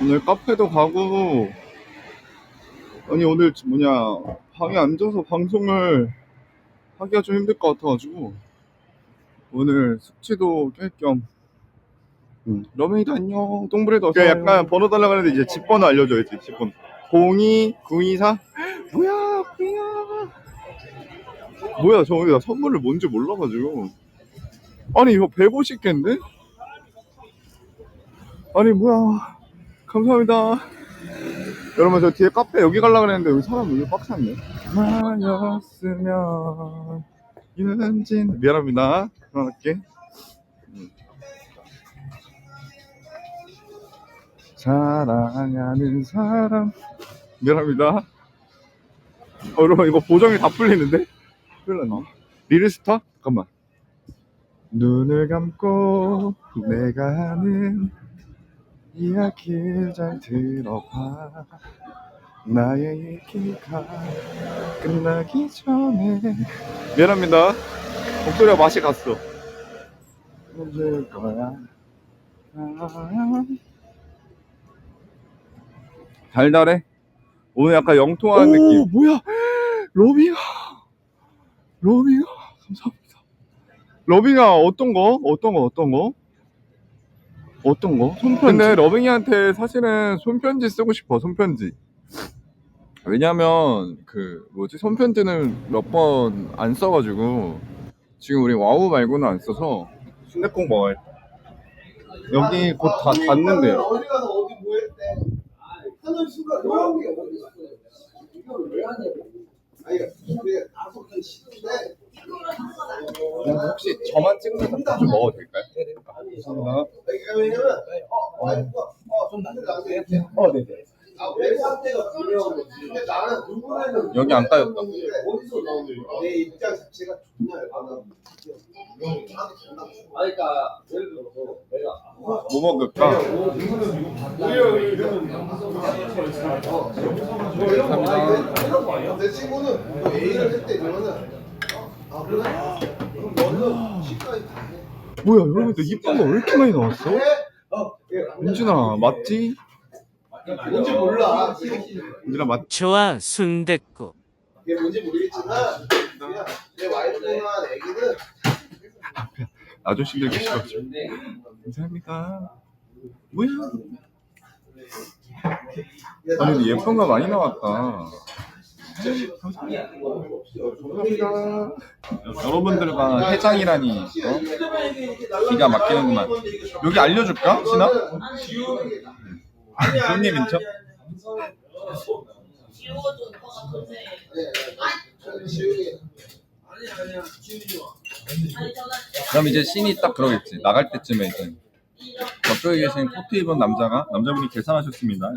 오늘 카페도 가고 아니 오늘 뭐냐 방에 앉아서 방송을 하기가 좀 힘들 것 같아가지고 오늘 숙취도 깰겸. 음. 러메이도 안녕. 똥브레도 어서 약간 번호 달라고 하는데 이제 집 번호 알려줘야지 집 번호. 02 924 뭐야 뭐야. 뭐야 저 오늘 나 선물을 뭔지 몰라가지고. 아니 이거 150개인데? 아니 뭐야. 감사합니다. 여러분 저 뒤에 카페 여기 가려고 했는데 여기 사람 여기 꽉 찼네. 마였으면 윤진 미안합니다. 그만할게. 음. 사랑하는 사람. 미안합니다. 어, 여러분 이거 보정이 다 풀리는데? 큰일 났네. 리ル스타? 잠깐만. 눈을 감고 내가 하는 이야기를 잘 들어봐. 나의 얘기가 끝나기 전에. 미안합니다. 목소리가 맛이 갔어. 잊을 거야. 달달해? 오늘 약간 영통한 느낌. 뭐야? 로비가 로비가 감사합니다. 러빙아 어떤 거? 어떤 거? 어떤 거? 어떤 거? 손편지? 근데 러빙이한테 사실은 손편지 쓰고 싶어 손편지 왜냐면 그 뭐지 손편지는 몇 번 안 써가지고 지금 우리 와우 말고는 안 써서 순댓국 먹어야겠다 여기 곧다 닫는데요 어디 가서 어디 뭐 했대? 하는 순간 노란 게 어디 있어? 이걸 왜 하냐고. 아니 그게 다섯 개 싫은데. 혹시 저만 찍으면서 좀 먹어도 될까요? 감사합니다 그러니까 왜냐면 어어 네네 아내 상태가 중요한 거지. 근데 나는 누구는 여기 안 까였다. 어디서 나오는 내 입장 자체가 존나 열받아. 아니 그러니까 예를 들어서 내가 뭐 먹을까? 감사합니다. 내 친구는 뭐 A를 했대 이러면은 아 그래? 뭐야 여러분들 이쁜 거 왜 이렇게 많이 나왔어? 어, 예, 민준아 맞지? 뭔지 몰라. 민준아 맞 좋아 순댓국. 이게 뭔지 모르겠지만 그냥 내 와이프랑 애기는 아저씨들 계셔가지고 감사합니다. 뭐야? 아니 근데 예쁜 거 많이 나왔다 감사합니다 여러분들과 해장이라니 어? 기가 막히는구만 여기 알려줄까? 신아? 손님 인척? 아니 전화 그럼 이제 신이 딱 그러겠지 나갈 때쯤에 이제 저쪽에 계신 코트 입은 남자가 남자분이 계산하셨습니다 어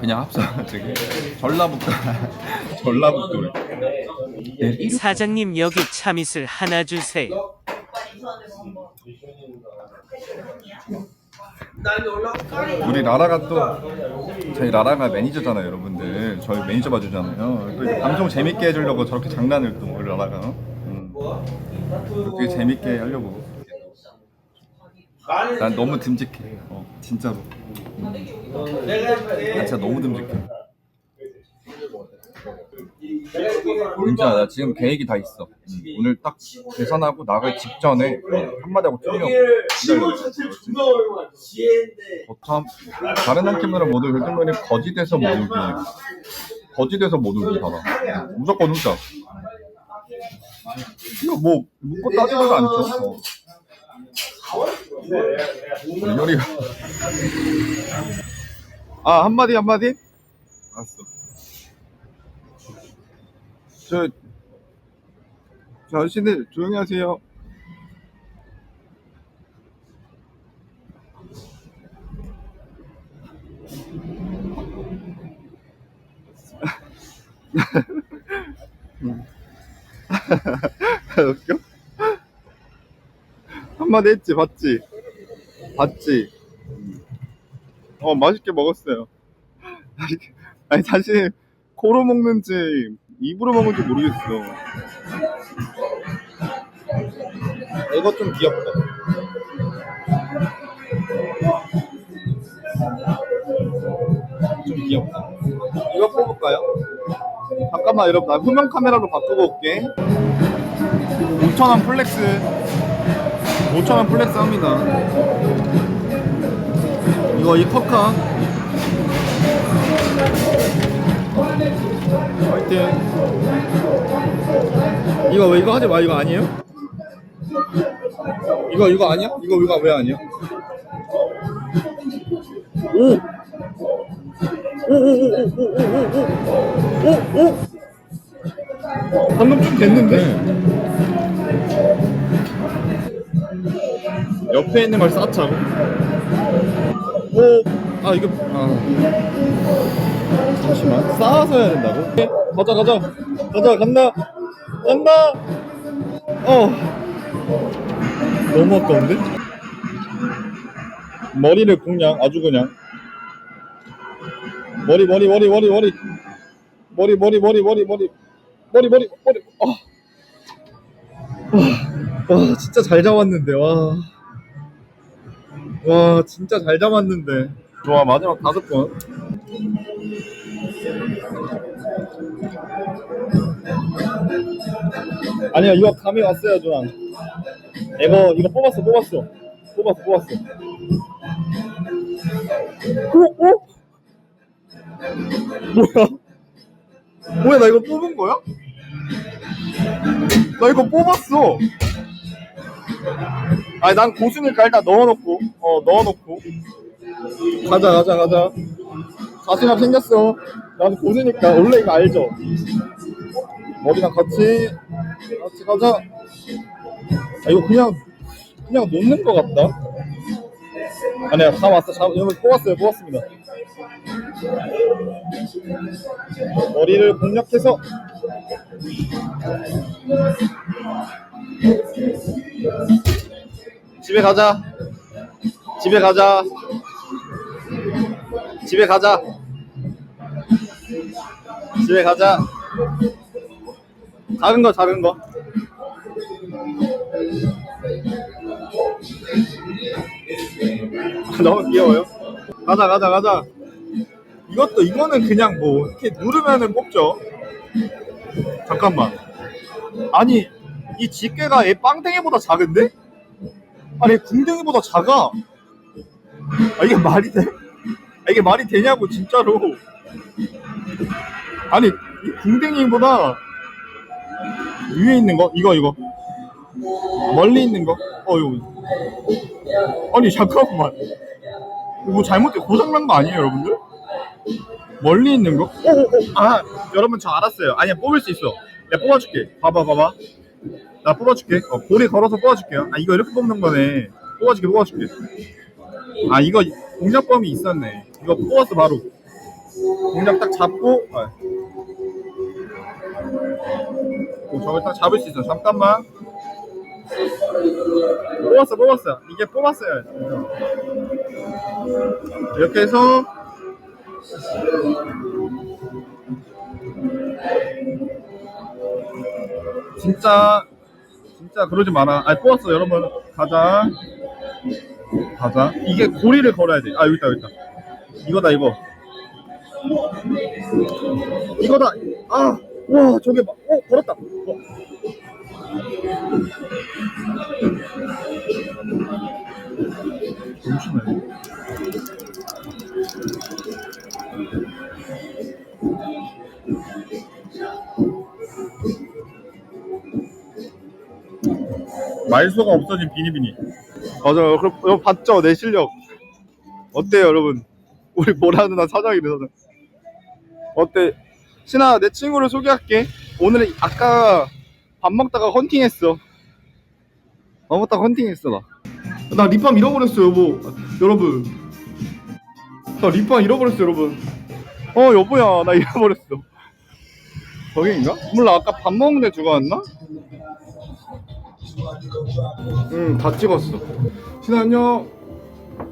그냥 합사 저기. 전라북도. 전라북도래 사장님 여기 참이슬 하나 주세요 우리 라라가 또 저희 라라가 매니저잖아요 여러분들. 저희 매니저 봐주잖아요. 또 이렇게 방송 재밌게 해주려고 저렇게 장난을 또 우리 라라가 음. 되게 재밌게 하려고 난 너무 듬직해. 어 진짜로. 난 진짜 너무 듬직해. 민주야 나 지금 계획이 다 있어. 음, 오늘 딱 계산하고 나갈 직전에 한마디 하고 튀려고 기다려. 자체를 존나 어려워. 지혜인데. 버텀 다른 한 팀들은 모두 결승전에 거짓에서 못 오기 거짓에서 못 오기 봐라 무조건 후자 이거 뭐 묻고 따지지도 않죠. 어. 민열이가 아 한마디 한마디 알았어 저, 저 아저씨들 조용히 하세요 웃겨? 한마디 했지, 봤지? 봤지? 어, 맛있게 먹었어요. 아니, 사실, 코로 먹는지, 입으로 먹는지 모르겠어. 이거 좀 귀엽다. 좀 귀엽다. 이거 뽑을까요? 잠깐만 여러분 나 후면 카메라로 바꾸고 올게. 5천원 플렉스. 5천원 플렉스 합니다. 이거 이 커카. 화이팅. 이거 왜 이거 하지 마 이거 아니에요? 이거 이거 아니야? 이거 이거 왜 아니야? 오! 오오오오오오오오오오 방금 좀 됐는데? 옆에 있는 걸 쌓자고? 오! 아 이거 아 잠시만 쌓아서 해야 된다고? 네, 가자 가자 가자 간다 간다 어 너무 아까운데? 머리를 그냥 아주 그냥 머리 머리 머리 머리 머리 머리 머리 머리 머리 머리 머리 머리 머리 아. 와, 와 진짜 잘 잡았는데 와. 와 진짜 잘 잡았는데 좋아 마지막 다섯 번 아니야 이거 감이 왔어요 누나 이거 이거 뽑았어 뽑았어 뽑았어 뽑았어 오? 오? 뭐야 뭐야 나 이거 뽑은 거야? 나 이거 뽑았어 아니 난 고수니까 일단 넣어놓고 어 넣어놓고. 가자 가자 가자. 자신감 생겼어. 난 고수니까 원래 이거 알죠? 머리랑 같이? 같이 가자. 아 이거 그냥 그냥 놓는 거 같다. 아니야 다 왔어. 다 여러분 뽑았어요 뽑았습니다. 머리를 공략해서 집에 가자. 집에 가자. 집에 가자. 집에 가자. 작은 거 작은 거. 너무 귀여워요. 가자 가자 가자. 이것도 이거는 그냥 뭐 이렇게 누르면은 뽑죠. 잠깐만. 아니 이 집게가 얘 빵댕이보다 작은데? 아니 궁뎅이보다 작아. 아 이게 말이 돼? 아, 이게 말이 되냐고 진짜로. 아니 이 궁뎅이보다 위에 있는 거? 이거 이거. 멀리 있는 거? 어 이거. 아니 잠깐만. 뭐 잘못돼 고장난 거 아니에요 여러분들? 멀리 있는 거? 오오오. 아 여러분 저 알았어요. 아니야 뽑을 수 있어. 내가 뽑아줄게. 봐봐 봐봐 나 뽑아줄게. 어, 고리 걸어서 뽑아줄게요. 아 이거 이렇게 뽑는 거네. 뽑아줄게 뽑아줄게. 아 이거 공작범이 있었네. 이거 뽑았어 바로. 공작 딱 잡고 아. 어, 저걸 딱 잡을 수 있어. 잠깐만. 뽑았어 뽑았어. 이게 뽑았어요. 이렇게 해서. 진짜 진짜 그러지 마라. 아 뽑았어 여러분. 가자. 가자. 이게 고리를 걸어야 돼 아 여기 있다 여기 있다. 이거다 이거. 이거다. 아 와 저게 막 어, 걸었다. 어. 잠시만요 말소가 없어진 비니비니. 맞아요. 그럼 여러분 봤죠? 내 실력. 어때요, 여러분? 우리 보라 누나 사장이래, 사장. 어때? 신아, 내 친구를 소개할게. 오늘 아까 밥 먹다가 헌팅했어. 밥 먹다가 헌팅했어, 나. 나 립밤 잃어버렸어, 여보. 여러분. 나 립밤 잃어버렸어, 여러분. 어, 여보야, 나 잃어버렸어. 거기인가? 몰라, 아까 밥 먹는데 두고 왔나? 응, 다 찍었어. 신아 안녕.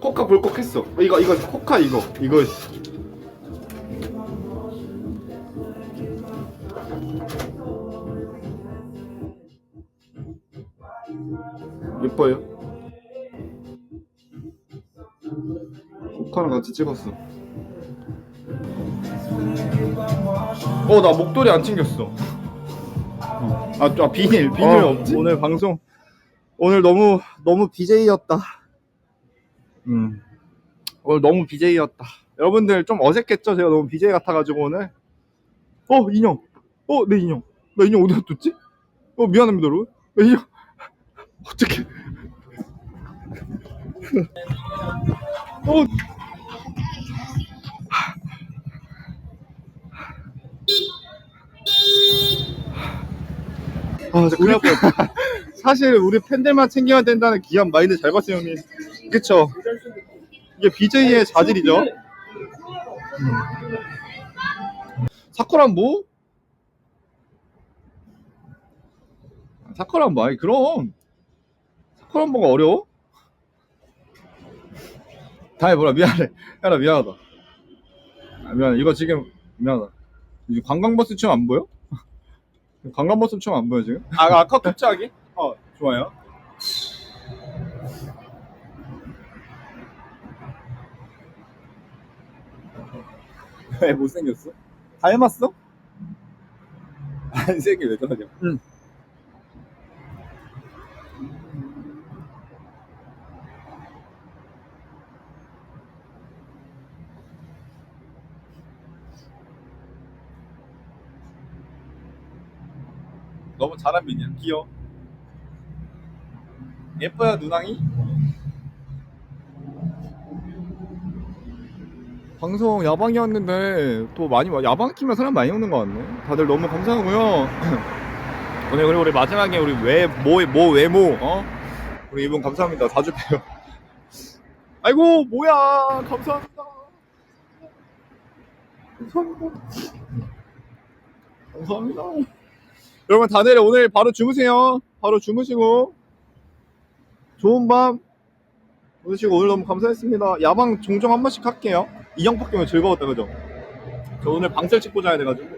코카 볼컥했어. 이거 이거 코카 이거 이거. 예뻐요. 코카랑 같이 찍었어. 어, 나 목도리 안 챙겼어. 어. 아, 아 비닐, 비닐 없지? 오늘 방송 오늘 너무 너무 BJ였다. 음. 오늘 너무 BJ였다. 여러분들 좀 어색했죠? 제가 너무 BJ 같아가지고 오늘. 어 인형. 어 내 인형. 나 인형 어디다 뒀지? 어 미안합니다 여러분. 나 인형. 어떻게? 어. 아, 뻔했다. 사실 우리 팬들만 챙겨야 된다는 기한 마인드 잘 봤어요, 형님. 그쵸? 이게 BJ의 자질이죠. 음. 사쿠란 뭐? 사쿠란 뭐? 아니, 그럼. 사쿠란 뭐가 어려워? 다 해보라, 미안해. 야나 미안하다. 아, 미안해. 이거 지금, 미안하다. 이제 관광버스 춤안 보여? 관광 버스 춤안 보여, 지금? 아, 아까 갑자기? 어, 좋아요. 왜 못생겼어? 닮았어? 안 생겨 왜 저러냐? 응. 민이야. 귀여워. 예뻐요 누나이? 방송 야방이었는데 또 많이 와- 야방 키면 사람 많이 오는 것 같네. 다들 너무 감사하고요. 오늘 그리고 우리 마지막에 우리 외모 모 외모 어 우리 이분 감사합니다. 4주 빼요. 아이고 뭐야 감사합니다. 감사합니다. 감사합니다. 여러분 다들 오늘 바로 주무세요. 바로 주무시고 좋은 밤 보내시고 오늘 너무 감사했습니다. 야방 종종 한 번씩 할게요. 인형 뽑기면 즐거웠다 그죠? 저 오늘 방셀 찍고 자야 돼가지고